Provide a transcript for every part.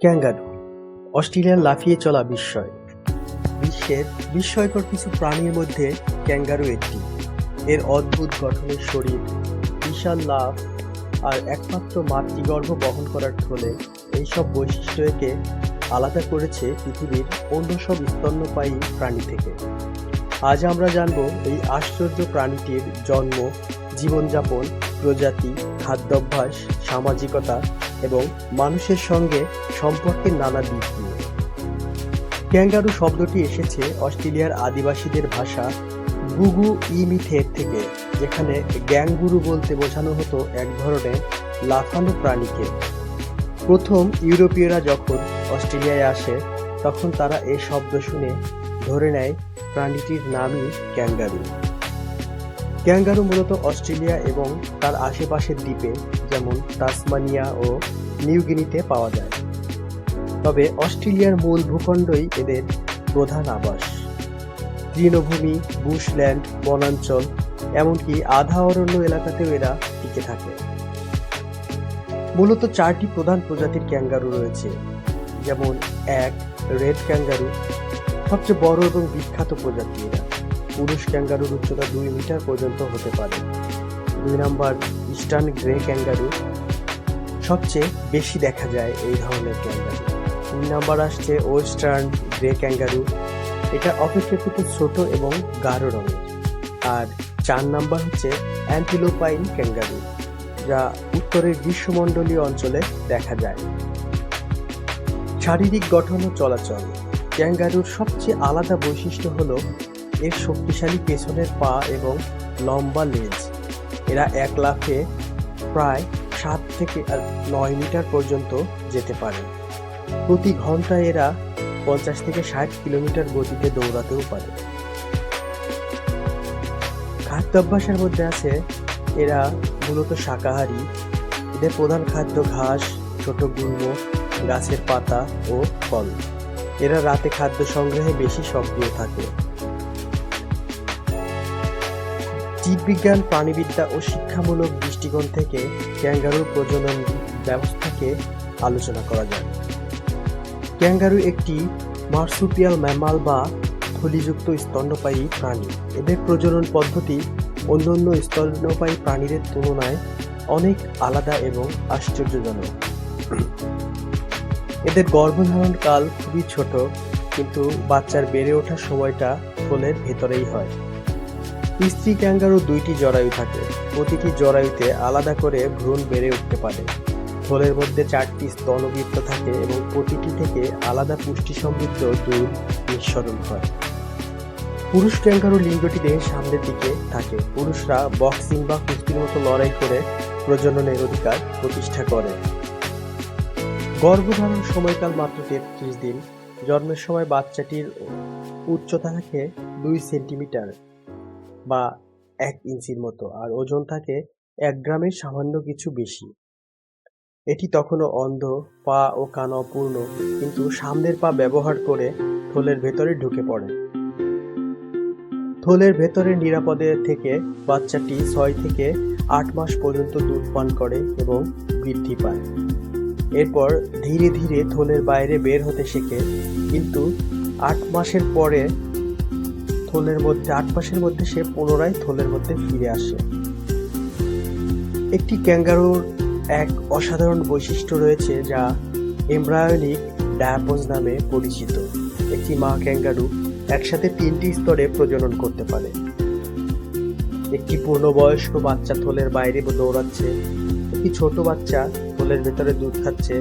Kangaroo, অস্ট্রেলিয়ার লাফিয়ে চলা বিস্ময়। বিশ্বের বিস্ময়কর কিছু প্রাণীর মধ্যে ক্যাঙ্গারু একটি। এর অদ্ভুত গঠনের শরীর, বিশাল লাভ আর একমাত্র মাতৃগর্ভ বহন করার ফলে এইসব বৈশিষ্ট্য একে আলাদা করেছে পৃথিবীর অন্য সব স্তন্যপায়ী প্রাণী থেকে। আজ আমরা জানব এই আশ্চর্য প্রাণীটির জন্ম, জীবনযাপন, প্রজাতি, খাদ্যাভ্যাস, সামাজিকতা এবং মানুষের সঙ্গে সম্পর্কের নানা দিক নিয়ে ক্যাঙ্গারু শব্দটি এসেছে অস্ট্রেলিয়ার আদিবাসীদের ভাষা গুগু ইমিথের থেকে, যেখানে গ্যাংগুরু বলতে বোঝানো হতো এক ধরনের লাফানো প্রাণীকে। প্রথম ইউরোপীয়রা যখন অস্ট্রেলিয়ায় আসে, তখন তারা এই শব্দ শুনে ধরে নেয় প্রাণীটির নামই ক্যাঙ্গারু। ক্যাঙ্গারু মূলত অস্ট্রেলিয়া এবং তার আশেপাশের দ্বীপে, যেমন তাসমানিয়া ও নিউগিনিতে পাওয়া যায়। তবে অস্ট্রেলিয়ার মূল ভূখণ্ডই এদের প্রধান আবাস। তৃণভূমি, বুশল্যান্ড, বনাঞ্চল, এমনকি আধা অরণ্য এলাকাতেও এরা টিকে থাকে। মূলত চারটি প্রধান প্রজাতির ক্যাঙ্গারু রয়েছে, যেমন এক রেড ক্যাঙ্গারু, সবচেয়ে বড় এবং বিখ্যাত প্রজাতি এরা। পুরুষ ক্যাঙ্গারুর উচ্চতা দুই মিটার পর্যন্ত হতে পারে। দুই নাম্বার ইস্টার্ন গ্রে ক্যাঙ্গারু। সবচেয়ে বেশি দেখা যায় এই ধরনের ক্যাঙ্গারু। তিন নাম্বার আসছে ওয়েস্টার্ন গ্রে ক্যাঙ্গারু। এটা অপেক্ষাকৃত ছোট এবং গাঢ় রঙের। আর চার নাম্বার হচ্ছে অ্যান্টিলোপাইন ক্যাঙ্গারু, যা উত্তরের গ্রীষ্মমণ্ডলীয় অঞ্চলে দেখা যায়। শারীরিক গঠন ও চলাচল। ক্যাঙ্গারুর সবচেয়ে আলাদা বৈশিষ্ট্য হলো এর শক্তিশালী পেছনের পা এবং লম্বা লেজ এরা এক লাফে প্রায় সাত থেকে নয় মিটার পর্যন্ত যেতে পারে। প্রতি ঘন্টায় এরা পঞ্চাশ থেকে ষাট কিলোমিটার গতিতে দৌড়াতেও পারে। খাদ্যাভ্যাসের মধ্যে আছে এরা মূলত শাকাহারী। এদের প্রধান খাদ্য ঘাস, ছোট গুল্ম, গাছের পাতা ও ফল। এরা রাতে খাদ্য সংগ্রহে বেশি সক্রিয় থাকে। জীববিজ্ঞান, প্রাণীবিদ্যা ও শিক্ষামূলক দৃষ্টিকোণ থেকে ক্যাঙ্গারুর প্রজনন ব্যবস্থাকে আলোচনা করা যায়। ক্যাঙ্গারু একটি মার্সুপিয়াল ম্যামাল বা থলিযুক্ত স্তন্যপায়ী প্রাণী। এদের প্রজনন পদ্ধতি অন্যান্য স্তন্যপায়ী প্রাণীদের তুলনায় অনেক আলাদা এবং আশ্চর্যজনক। এদের গর্ভধারণ কাল খুবই ছোট, কিন্তু বাচ্চার বেড়ে ওঠার সময়টা থলের ভেতরেই হয়। স্ত্রী ক্যাঙ্গারু দুইটি জরায়ু থাকে। প্রতিটি জরায়ুতে আলাদা করে ভ্রূণ বেড়ে উঠতে পারে। থলের মধ্যে চারটি স্তনবৃত্ত থাকে এবং প্রতিটি থেকে আলাদা পুষ্টি সমৃদ্ধ দুধ নিঃসরণ হয়। পুরুষ ক্যাঙ্গারু লিঙ্গটি দেহের সামনের দিকে থাকে। পুরুষরা বক্সিং বা কুস্তির মতো লড়াই করে প্রজননের অধিকার প্রতিষ্ঠা করে। গর্ভধারণ সময়কাল মাত্র তেত্রিশ দিন। জন্মের সময় বাচ্চাটির উচ্চতা থাকে দুই সেন্টিমিটার। বা এক ইঞ্চির মতো, আর ওজন থাকে এক গ্রামের সামান্য কিছু বেশি। এটি তখনও অন্ধ, পা ও কান অপূর্ণ, কিন্তু সামনের পা ব্যবহার করে থলের ভেতরে ঢুকে পড়ে। থলের ভেতরে নিরাপদে থেকে বাচ্চাটি ছয় থেকে আট মাস পর্যন্ত দুধ পান করে এবং বৃদ্ধি পায়। এরপর ধীরে ধীরে থলের বাইরে বের হতে শেখে, কিন্তু আট মাসের পরে থলের মধ্যে আট মাসের মধ্যে সে পুনরায় থলের মধ্যে ফিরে আসে। একটি ক্যাঙ্গারুর এক অসাধারণ বৈশিষ্ট্য রয়েছে যা এমব্রায়োনিক ডায়াপোজ নামে পরিচিত। একটি মা ক্যাঙ্গারু একসাথে তিনটি স্তরে প্রজনন করতে পারে। একটি পূর্ণবয়স্ক বাচ্চা থলের বাইরে দৌড়াচ্ছে, একটি ছোট বাচ্চা থলের ভেতরে দুধ খাচ্ছে,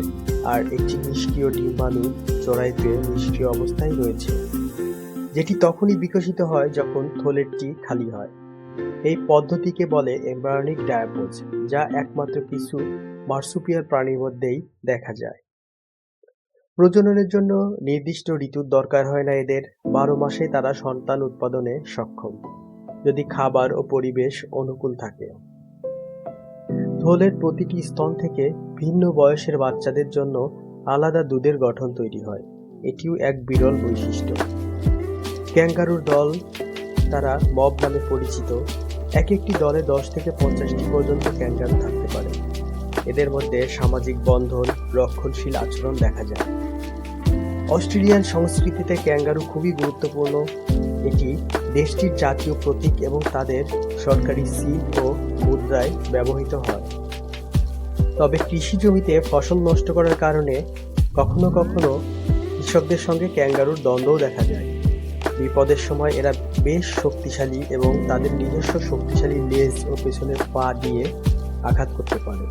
আর একটি নিষ্ক্রিয় ডিম্বাণু চড়াইতে নিষ্ক্রিয় অবস্থায় রয়েছে। যেটি তখনই বিকশিত হয় যখন থলেরটি খালি হয়। এই পদ্ধতিকে বলে এমব্রায়োনিক ডায়াপোজ যা একমাত্র কিছু মার্সুপিয়াল প্রাণীর মধ্যেই দেখা যায়। প্রজননের জন্য নির্দিষ্ট ঋতুর দরকার হয় না এদের। বারো মাসে তারা সন্তান উৎপাদনে সক্ষম, যদি খাবার ও পরিবেশ অনুকূল থাকে। থলের প্রতিটি স্তন থেকে ভিন্ন বয়সের বাচ্চাদের জন্য আলাদা দুধের গঠন তৈরি হয়। এটিও এক বিরল বৈশিষ্ট্য। ক্যাঙ্গারুর দল তারা মব নামে পরিচিত, এক একটি দলে দশ থেকে পঞ্চাশটি পর্যন্ত ক্যাঙ্গারু থাকতে পারে। এদের মধ্যে সামাজিক বন্ধন, রক্ষণশীল আচরণ দেখা যায়। অস্ট্রেলিয়ান সংস্কৃতিতে ক্যাঙ্গারু খুবই গুরুত্বপূর্ণ। এটি দেশটির জাতীয় প্রতীক এবং তাদের সরকারি সিল ও মুদ্রায় ব্যবহৃত হয়। তবে কৃষি জমিতে ফসল নষ্ট করার কারণে কখনো কখনো কৃষকদের সঙ্গে ক্যাঙ্গারুর দ্বন্দ্বও দেখা যায়। বিপদের সময় এরা বেশ শক্তিশালী এবং তাদের নিজস্ব শক্তিশালী লেজ ও পেছনের পা দিয়ে আঘাত করতে পারে।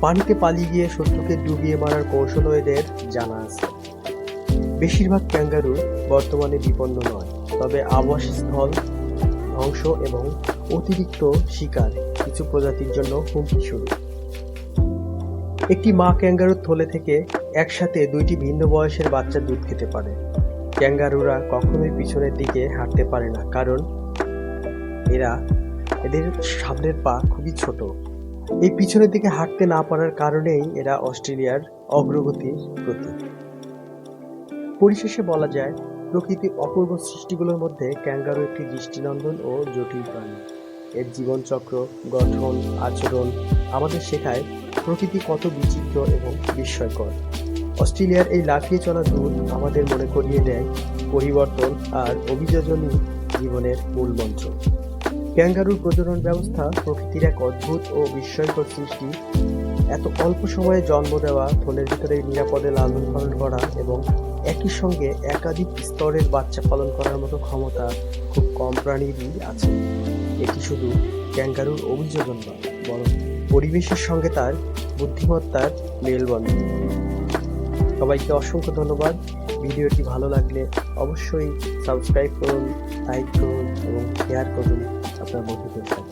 পানিতে পালিয়ে গিয়ে শত্রুকে ডুবিয়ে মারার কৌশলও এদের জানা আছে। বেশিরভাগ ক্যাঙ্গারু বর্তমানে বিপন্ন নয়, তবে আবাসস্থল ধ্বংস এবং অতিরিক্ত শিকার কিছু প্রজাতির জন্য হুমকি শুরু একটি মা ক্যাঙ্গারুর থলে থেকে একসাথে দুইটি ভিন্ন বয়সের বাচ্চা দুধ খেতে পারে। ক্যাঙ্গারুরা কখনোই পিছনের দিকে হাঁটতে পারে না, কারণ এরা এদের সামনের পা খুবই ছোট। এই পিছনের দিকে হাঁটতে না পারার কারণেই এরা অস্ট্রেলিয়ার অগ্রগতির প্রতীক। পরিশেষে বলা যায় প্রকৃতির অপূর্ব সৃষ্টিগুলোর মধ্যে ক্যাঙ্গারু একটি দৃষ্টিনন্দন ও জটিল প্রাণী। এর জীবনচক্র, গঠন, আচরণ আমাদের শেখায় প্রকৃতি কত বিচিত্র এবং বিস্ময়কর। অস্ট্রেলিয়ার এই লাফিয়ে চলা দূত আমাদের মনে করিয়ে দেয় পরিবর্তন আর অভিযোজনই জীবনের মূল মন্ত্র। ক্যাঙ্গারুর প্রজনন ব্যবস্থা প্রকৃতির এক অদ্ভুত ও বিস্ময়কর সৃষ্টি। এত অল্প সময়ে জন্ম দেওয়া, থলের ভিতরে নিরাপদে লালন পালন করা এবং একই সঙ্গে একাধিক স্তরের বাচ্চা পালন করার মতো ক্ষমতা খুব কম প্রাণীরই আছে। এটি শুধু ক্যাঙ্গারুর অভিযোজন নয়, বরং পরিবেশের সঙ্গে তার বুদ্ধিমত্তার মেলবন্ধন। সবাইকে অসংখ্য ধন্যবাদ। ভিডিওটি ভালো লাগলে অবশ্যই সাবস্ক্রাইব করুন, লাইক করুন এবং শেয়ার করুন আপনার বন্ধুদের সাথে।